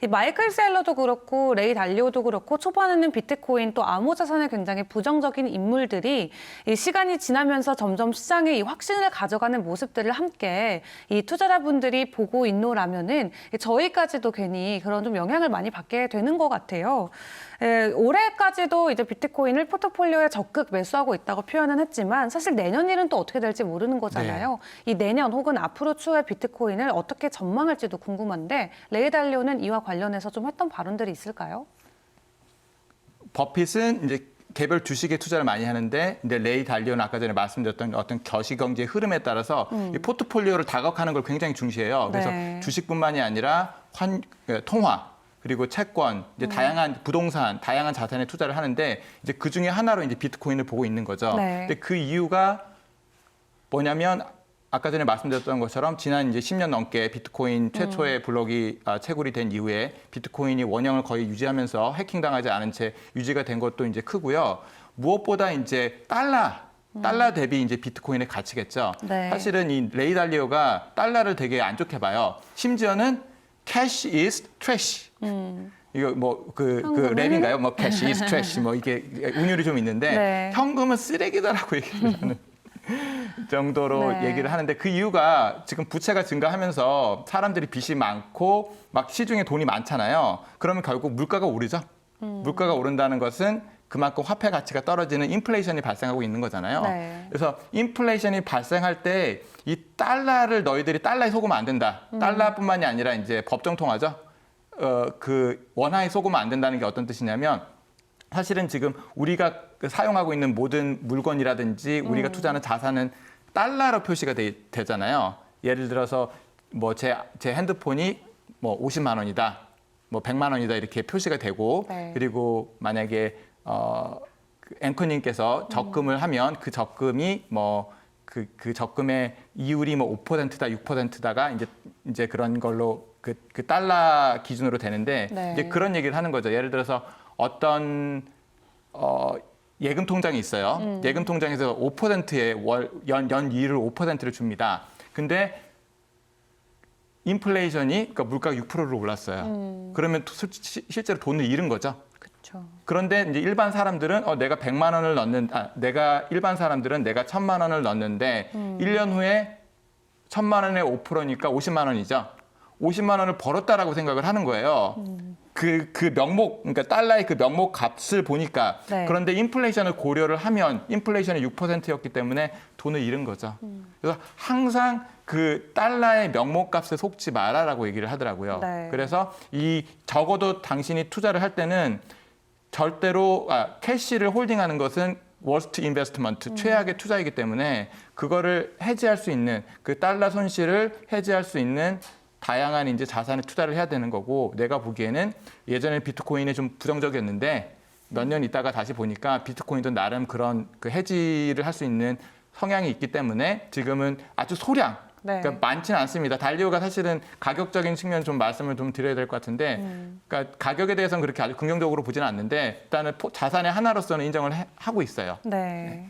이 마이클 셀러도 그렇고 레이 달리오도 그렇고 초반에는 비트코인 또 암호자산에 굉장히 부정적인 인물들이 이 시간이 지나면서 점점 시장에 이 확신을 가져가는 모습들을 함께 이 투자자분들이 보고 있노라면은 저희까지도 괜히 그런 좀 영향을 많이 받게 되는 것 같아요. 에, 올해까지도 이제 비트코인을 포트폴리오에 적극 매수하고 있다고 표현은 했지만 사실 내년 일은 또 어떻게 될지 모르는 거잖아요. 이 내년 혹은 앞으로 추후에 비트코인을 어떻게 전망할지도 궁금한데 레이 달리오는 이와 관련해서 좀 했던 발언들이 있을까요? 버핏은 이제 개별 주식에 투자를 많이 하는데 근데 레이 달리오는 아까 전에 말씀드렸던 어떤 거시 경제 흐름에 따라서 이 포트폴리오를 다각하는 걸 굉장히 중시해요. 그래서 네. 주식뿐만이 아니라 환 예, 통화 그리고 채권, 이제 음. 다양한 부동산, 다양한 자산에 투자를 하는데 이제 그 중에 하나로 이제 비트코인을 보고 있는 거죠. 네. 근데 그 이유가 뭐냐면 아까 전에 말씀드렸던 것처럼 지난 이제 10년 넘게 비트코인 최초의 블록이 아, 채굴이 된 이후에 비트코인이 원형을 거의 유지하면서 해킹당하지 않은 채 유지가 된 것도 이제 크고요. 무엇보다 이제 달러 달러 대비 이제 비트코인의 가치겠죠. 네. 사실은 이 레이 달리오가 달러를 되게 안 좋게 봐요. 심지어는 cash is trash. 이거 뭐 그 그? 랩인가요? 뭐 cash is trash 뭐 이게 운율이 좀 있는데 네. 현금은 쓰레기다라고 얘기를 하는 정도로 네. 얘기를 하는데 그 이유가 지금 부채가 증가하면서 사람들이 빚이 많고 막 시중에 돈이 많잖아요. 그러면 결국 물가가 오르죠. 음. 물가가 오른다는 것은 그만큼 화폐 가치가 떨어지는 인플레이션이 발생하고 있는 거잖아요. 네. 그래서 인플레이션이 발생할 때 이 달러를 너희들이 달러에 속으면 안 된다. 음. 달러뿐만이 아니라 이제 법정 통화죠. 어, 그 원화에 속으면 안 된다는 게 어떤 뜻이냐면 사실은 지금 우리가 그 사용하고 있는 모든 물건이라든지 우리가 투자하는 자산은 달러로 표시가 되, 되잖아요. 예를 들어서 뭐 제 제 핸드폰이 뭐 50만 원이다. 뭐 100만 원이다 이렇게 표시가 되고 네. 그리고 만약에 어그 앵커님께서 적금을 하면 그 적금이 뭐 그, 그 적금의 이율이 뭐 5%다, 6%다가 이제 이제 그런 걸로 그, 그 달러 기준으로 되는데 네. 이제 그런 얘기를 하는 거죠. 예를 들어서 어떤 어 예금 통장이 있어요. 음. 예금 통장에서 5%의 월 연 연 이율을 5%를 줍니다. 근데 인플레이션이 그러니까 물가가 6%로 올랐어요. 음. 그러면 실- 실제로 돈을 잃은 거죠. 그렇죠. 그런데 이제 일반 사람들은 어 내가 100만 원을 넣는 아 내가 일반 사람들은 내가 1000만 원을 넣는데 음. 일 1년 후에 1000만 원의 5%니까 50만 원이죠. 50만 원을 벌었다라고 생각을 하는 거예요. 음. 그, 그 명목, 그러니까 달러의 그 명목 값을 보니까 네. 그런데 인플레이션을 고려를 하면 인플레이션이 6%였기 때문에 돈을 잃은 거죠. 음. 그래서 항상 그 달러의 명목 값에 속지 마라라고 얘기를 하더라고요. 네. 그래서 이 적어도 당신이 투자를 할 때는 절대로 아, 캐시를 홀딩하는 것은 worst investment 최악의 투자이기 때문에 그거를 해지할 수 있는 그 달러 손실을 해지할 수 있는 다양한 이제 자산에 투자를 해야 되는 거고 내가 보기에는 예전에 비트코인이 좀 부정적이었는데 몇 년 있다가 다시 보니까 비트코인도 나름 그런 그 해지를 할 수 있는 성향이 있기 때문에 지금은 아주 소량 네. 그러니까 많지는 않습니다. 달리오가 사실은 가격적인 측면 좀 말씀을 좀 드려야 될 것 같은데, 음. 그러니까 가격에 대해서는 그렇게 아주 긍정적으로 보지는 않는데 일단은 포- 자산의 하나로서는 인정을 해- 하고 있어요. 네.